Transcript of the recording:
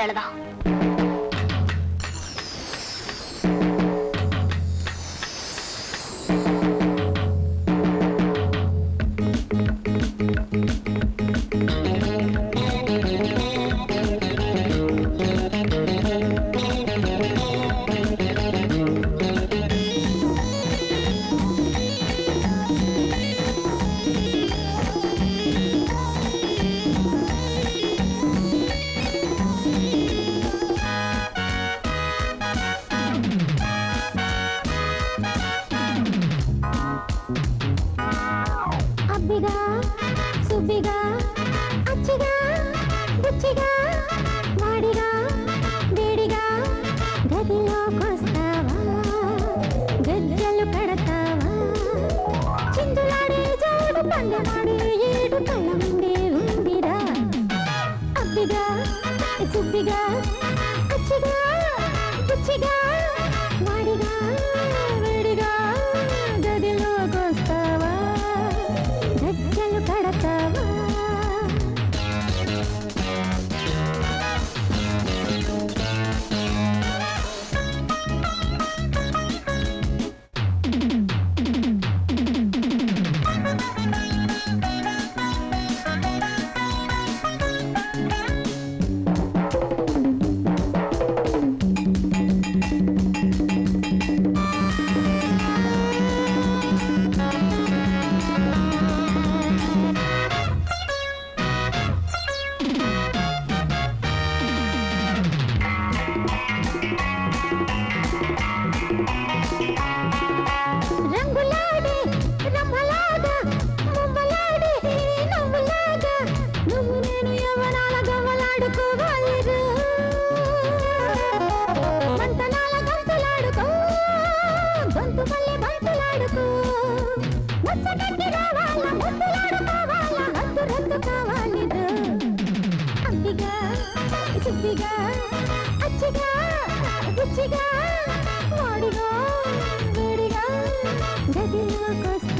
వెళదాం అబ్బిగా సుబ్బిగా అచ్చిగా గుచ్చిగా వాడిగా వేడిగా గదిలోకొస్తావా గజ్జలు కడతావా? చిందులాడే జోడు పండవాడే ఏడు కళ్ళ ముందే ఉందిరా. అబ్బిగా సుబ్బిగా అచ్చిగా గుచ్చిగా ముచ్చటకి అచ్చిగా వాడిగా వేడిగా గదిలోకొస్తావా